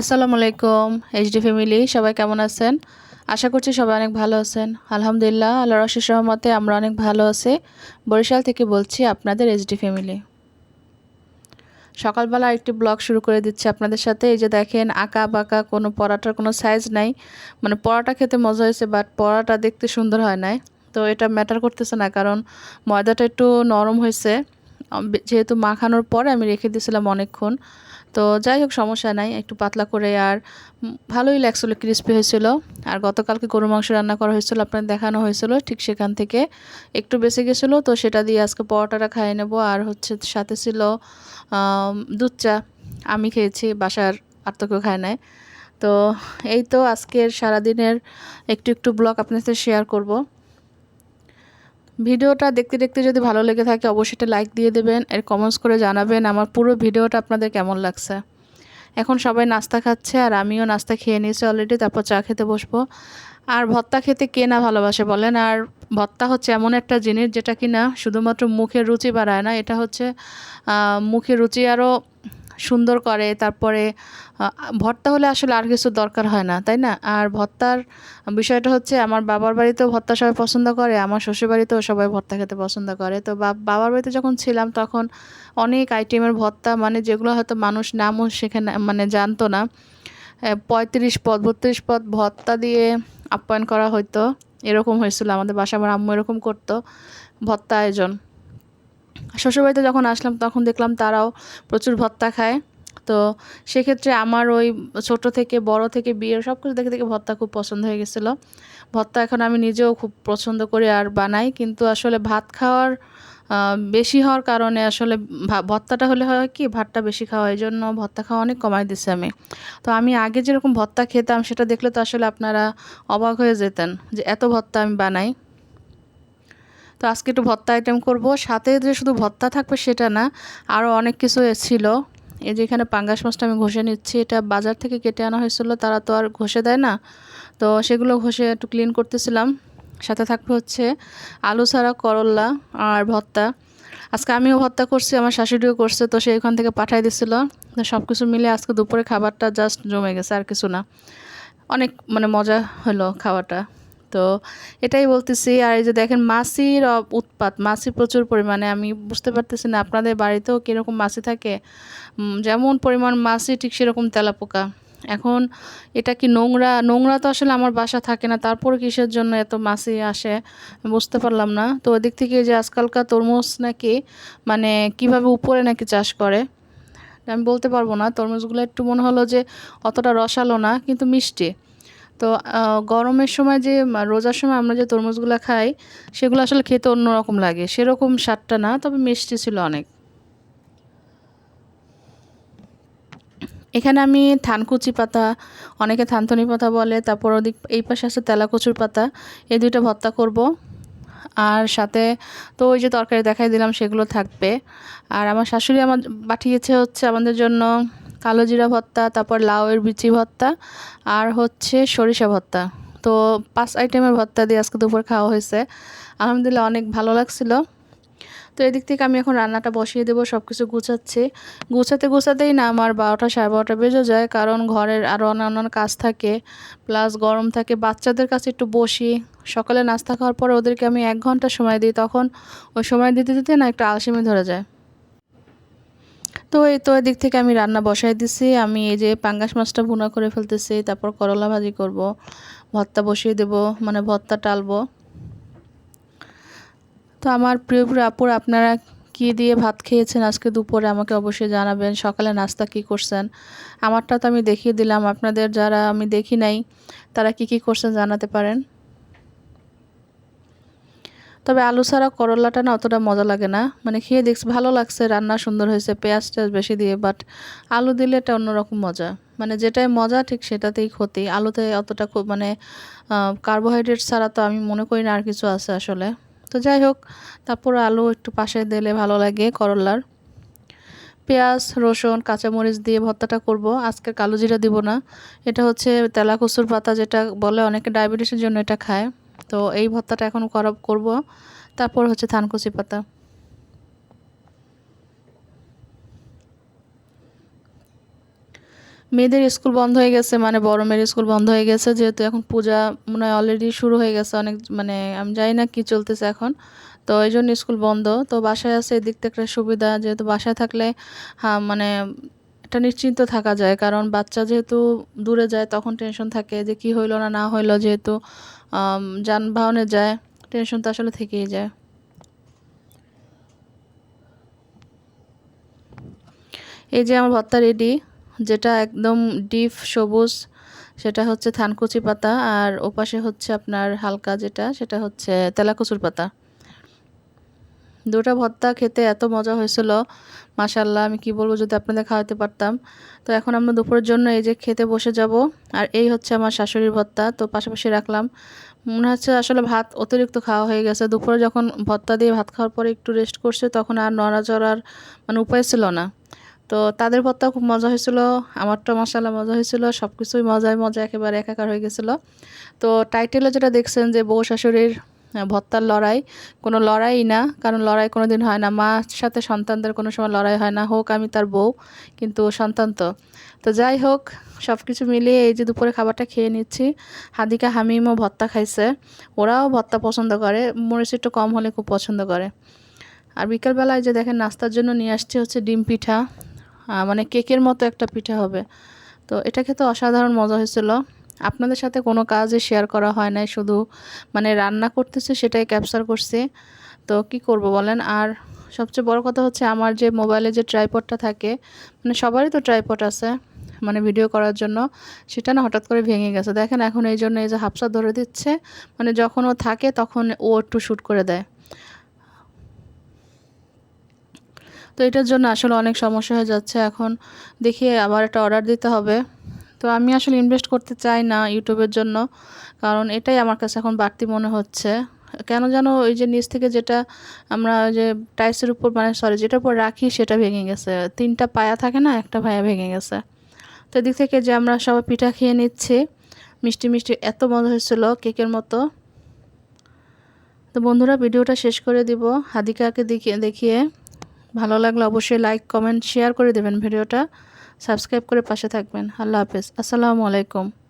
আসসালামু আলাইকুম HD family সবাই কেমন আছেন? আশা করছি সবাই অনেক ভালো আছেন। আলহামদুলিল্লাহ, আল্লাহর অশেষ রহমতে আমরা অনেক ভালো আছি। বরিশাল থেকে বলছি আপনাদের এইচডি ফ্যামিলি সকালবেলা একটি ব্লগ শুরু করে দিচ্ছি আপনাদের সাথে। এই যে দেখেন, আঁকা বাঁকা, কোনো পরাটার কোনো সাইজ নাই। মানে পরাটা খেতে মজা হয়েছে বাট পরাটা দেখতে সুন্দর হয় নাই। তো এটা ম্যাটার করতেছে না, কারণ ময়দাটা একটু নরম হয়েছে। যেহেতু মাখানোর পরে আমি রেখে দিয়েছিলাম অনেকক্ষণ। তো যাই হোক, সমস্যা নাই, একটু পাতলা করে আর ভালোই লাগছিল ক্রিস্পি হয়েছিল। আর গতকালকে গরু মাংস রান্না করা হয়েছিল আপনার দেখানো হয়েছিল ঠিক সেখান থেকে। একটু বেঁচে গেছিল, তো সেটা দিয়ে আজকে পরোটাটা খাইয়ে নেব। আর হচ্ছে সাথে ছিল দুধ চা। আমি খেয়েছি, বাসার আর তো কেউ খায় নাই। তো এই তো আজকের সারাদিনের একটু একটু ব্লগ আপনার সাথে শেয়ার করব। ভিডিওটা দেখতে দেখতে যদি ভালো লেগে থাকে, অবশ্যই একটা লাইক দিয়ে দেবেন, এর কমেন্টস করে জানাবেন আমার পুরো ভিডিওটা আপনাদের কেমন লাগছে। এখন সবাই নাস্তা খাচ্ছে আর আমিও নাস্তা খেয়ে নিয়েছি অলরেডি তারপর চা খেতে বসবো। আর ভত্তা খেতে কে না ভালোবাসে বলেন? আর ভত্তা হচ্ছে এমন একটা জিনিস যেটা কি না শুধুমাত্র মুখের রুচি বাড়ায় না, এটা হচ্ছে মুখের রুচি আরও সুন্দর করে, তারপরে ভর্তা হলে আসলে আর কিছু দরকার হয় না, তাই না? আর ভর্তার বিষয়টা হচ্ছে আমার বাবার বাড়িতেও ভর্তা সবাই পছন্দ করে, আমার শ্বশুর বাড়িতেও সবাই ভর্তা খেতে পছন্দ করে। তো বাবার বাড়িতে যখন ছিলাম তখন অনেক আইটেমের ভর্তা মানে যেগুলো হয়তো মানুষ নামও সেখানে মানে জানতো না। পঁয়ত্রিশ পদ, বত্রিশ পদ ভর্তা দিয়ে আপ্যায়ন করা হতো এরকম হয়েছিল আমাদের বাসা আমার আম্মু এরকম করতো, ভর্তা আয়োজন। শ্বশুরবাড়িতে যখন আসলাম, তখন দেখলাম তারাও প্রচুর ভত্তা খায়। তো সেক্ষেত্রে আমার ওই ছোট থেকে, বড় থেকে, বিয়ের সব কিছু দেখে দেখে ভত্তা খুব পছন্দ হয়ে গেছিল। ভত্তা এখন আমি নিজেও খুব পছন্দ করি আর বানাই, কিন্তু আসলে ভাত খাওয়ার বেশি হওয়ার কারণে আসলে ভত্তাটা হলে হয় কি, ভাতটা বেশি খাওয়া, এই জন্য ভত্তা খাওয়া অনেক কমাই দিছে আমি। তো আমি আগে যেরকম ভত্তা খেতাম, সেটা দেখলে তো আসলে আপনারা অবাক হয়ে যেতেন যে এত ভত্তা আমি বানাই। তো আজকে একটু ভর্তা আইটেম করব। সাথে যে শুধু ভর্তা থাকবে সেটা না আরও অনেক কিছু ছিল। এই যে এখানে পাঙ্গাস মাছটা আমি ঘষে নিচ্ছি। এটা বাজার থেকে কেটে আনা হয়েছিল, তারা তো আর ঘষে দেয় না। তো সেগুলো ঘষে একটু ক্লিন করতেছিলাম। সাথে থাকবে হচ্ছে আলু ছাড়া করল্লা আর ভর্তা আজকে আমিও ভর্তা করছি, আমার শাশুড়িও করছে, তো সে এখান থেকে পাঠাই দিছিল। সব কিছু মিলে আজকে দুপুরে খাবারটা জাস্ট জমে গেছে, আর কিছু না। অনেক মানে মজা হলো খাওয়াটা তো এটাই বলতেছি। আর এই যে দেখেন মাছির উৎপাত, মাছি প্রচুর পরিমাণে, আমি বুঝতে পারতেছি না আপনাদের বাড়িতেও কীরকম মাছি থাকে। যেমন পরিমাণ মাছি ঠিক সেরকম তেলাপোকা। এখন এটা কি নোংরা নোংরা তো আসলে আমার বাসা থাকে না তারপর কিসের জন্য এত মাছি আসে? বুঝতে পারলাম না। তো ওদিক থেকে যে আজকালকার তরমুজ নাকি মানে কীভাবে উপরে নাকি চাষ করে, আমি বলতে পারব না। তরমুজগুলো একটু মনে হলো যে অতটা রসালো না, কিন্তু মিষ্টি। তো গরমের সময় যে রোজার সময় আমরা যে তরমুজগুলো খাই, সেগুলো আসলে খেতে অন্যরকম লাগে। সেরকম স্বাদটা না, তবে মিষ্টি ছিল অনেক। এখানে আমি থানকুচি পাতা, অনেকে থানথনি পাতা বলে, তারপর ওদিক, এই পাশে আছে তেলাকুচুর পাতা, এই দুইটা ভর্তা করব। আর সাথে, তো ওই যে তরকারি দেখাই দিলাম, সেগুলো থাকবে। আর আমার শাশুড়ি আমার, পাঠিয়েছে হচ্ছে আমাদের জন্য কালো জিরা ভর্তা, তারপর লাউয়ের বিচি ভর্তা, আর হচ্ছে সরিষা ভর্তা। তো পাঁচ আইটেমের ভর্তা দিয়ে আজকে দুপুর খাওয়া হয়েছে। আলহামদুলিল্লাহ অনেক ভালো লাগছিল। তো এদিক থেকে আমি এখন রান্নাটা বসিয়ে দেবো সব কিছু গুছাচ্ছি। গুছাতে গুছাতেই না আমার বারোটা সাড়ে বারোটা বেজে যায়, কারণ ঘরের আরও অন্যান্য কাজ থাকে প্লাস গরম থাকে। বাচ্চাদের কাছে একটু বসি। সকালে নাস্তা খাওয়ার পরে ওদেরকে আমি এক ঘণ্টা সময় দিই, তখন ওই সময় দিতে দিতে না একটু আলসেমি ধরে যায়। তো এই তো এদিক থেকে আমি রান্না বসাই দিছি। আমি এই যে পাঙ্গাস মাছটা ভুনা করে ফেলতেছি, তারপর করলা ভাজি করব, ভর্তা বসিয়ে দেব মানে ভর্তা টালবো। তো আমার প্রিয় প্রিয় আপুর আপনারা কী দিয়ে ভাত খেয়েছেন আজকে দুপুরে আমাকে অবশ্যই জানাবেন, সকালে নাস্তা কি করছেন? আমারটা তো আমি দেখিয়ে দিলাম, আপনাদের যারা আমি দেখি নাই, তারা কি কি করছেন জানাতে পারেন। তবে আলু ছাড়া করলাটা না অতটা মজা লাগে না। মানে খেয়ে দেখছি ভালো লাগছে, রান্না সুন্দর হয়েছে, পেঁয়াজ টেয়াজ বেশি দিয়ে বাট আলু দিলে এটা অন্যরকম মজা। মানে যেটাই মজা, ঠিক সেটাতেই ক্ষতি। আলুতে অতটা খুব মানে কার্বোহাইড্রেট ছাড়া তো আমি মনে করি না আর কিছু আছে আসলে। তো যাই হোক, তারপর আলু একটু পাশে দিলে ভালো লাগে করলার। পেঁয়াজ, রসুন, কাঁচামরিচ দিয়ে ভর্তাটা করব। আজকে কালো জিরা দিব না। এটা হচ্ছে তেলা কচুর পাতা যেটা বলে, অনেকে ডায়াবেটিসের জন্য এটা খায়। তো এই ভর্তাটা এখন করা, করব। তারপর হচ্ছে থানকুচি পাতা। মেয়েদের স্কুল বন্ধ হয়ে গেছে মানে বড় মেয়ের স্কুল বন্ধ হয়ে গেছে, যেহেতু এখন পূজা মনে হয় অলরেডি শুরু হয়ে গেছে, অনেক মানে আমি জানি না কি চলতেছে এখন। তো এই জন্য স্কুল বন্ধ। তো বাসায় আছে এদিক থেকে সুবিধা, যেহেতু বাসায় থাকলে হ্যাঁ মানে একটা নিশ্চিন্ত থাকা যায়। কারণ বাচ্চা যেহেতু দূরে যায়, তখন টেনশন থাকে যে কি হইল না না হইল যেহেতু যানবাহনে যায় টেনশন তো আসলে থেকেই যায়। এই যে আমার ভর্তা রেডি যেটা একদম ডিপ সবুজ, সেটা হচ্ছে থানকুচি পাতা, আর ওপাশে হচ্ছে আপনার হালকা যেটা, সেটা হচ্ছে তেলাকুচুর পাতা। দুটা ভর্তা খেতে এত মজা হয়েছিল। মাশাল্লাহ আমি কি বলব যদি আপনাদের খাওয়াতে পারতাম। তো এখন আমরা দুপুরের জন্য এই যে খেতে বসে যাব, আর এই হচ্ছে আমার শাশুড়ির ভর্তা তো পাশাপাশি রাখলাম। মনে হচ্ছে আসলে ভাত অতিরিক্ত খাওয়া হয়ে গেছে। দুপুরে যখন ভর্তা দিয়ে ভাত খাওয়ার পরে একটু রেস্ট করছে, তখন আর নড়াচড়ার মানে উপায় ছিল না। তো তাদের ভর্তা খুব মজা হয়েছিল আমারটা মশালা মজা হয়েছিল সব কিছুই মজায় মজা একেবারে একাকার হয়ে গেছিল। তো টাইটেলে যেটা দেখছেন যে বউ শাশুড়ির আহ, ভর্তার লড়াই কোনো লড়াই না কারণ লড়াই কোনো দিন হয় না। মার সাথে সন্তানদের কোনো সময় লড়াই হয় না হোক আমি তার বউ কিন্তু সন্তান তো। তো যাই হোক সব কিছু মিলিয়ে এই যে দুপুরে খাবারটা খেয়ে নিচ্ছি। হাদিকা হামিমও ভত্তা খাইছে। ওরাও ভত্তা পছন্দ করে মরিচ একটু কম হলে খুব পছন্দ করে। আর বিকালবেলায় যে দেখেন নাস্তার জন্য নিয়ে আসছে হচ্ছে ডিম পিঠা মানে কেকের মতো একটা পিঠা হবে। তো এটা খেতে অসাধারণ মজা হয়েছিল। আপনাদের সাথে কোনো কাজই শেয়ার করা হয় নাই, শুধু মানে রান্না করতেছে সেটাই ক্যাপচার করছি। তো কি করব বলেন? আর সবচেয়ে বড় কথা হচ্ছে আমার যে মোবাইলে যে ট্রাইপডটা থাকে মানে সবারই তো ট্রাইপড আছে মানে ভিডিও করার জন্য, সেটা না হঠাৎ করে ভেঙে গেছে। দেখেন এখন এই জন্য এই যে হাফসা ধরে দিচ্ছে মানে যখন ও থাকে তখন ও একটু শ্যুট করে দেয়। তো এটার জন্য আসলে অনেক সমস্যা হয়ে যাচ্ছে। এখন দেখি আবার একটা অর্ডার দিতে হবে। তো আমি আসলে ইনভেস্ট করতে চাই না ইউটিউবের জন্য, কারণ এটাই আমার কাছে এখন বাড়তি মনে হচ্ছে। কেন যেন ওই যে নিচ থেকে যেটা আমরা যে টাইসের উপর মানে সরি যেটার উপর রাখি সেটা ভেঙে গেছে। তিনটা পায়া থাকে না, একটা পায়া ভেঙে গেছে। তো এদিক থেকে যে আমরা সবাই পিঠা খেয়ে নিচ্ছি, মিষ্টি মিষ্টি এত মজা হয়েছিল কেকের মতো। তো বন্ধুরা ভিডিওটা শেষ করে দিব। হাদিকাকে দেখিয়ে দেখিয়ে ভালো লাগলে অবশ্যই লাইক কমেন্ট শেয়ার করে দেবেন ভিডিওটা। সাবস্ক্রাইব করে পাশে থাকবেন। আল্লাহ হাফেজ। আসসালামু আলাইকুম।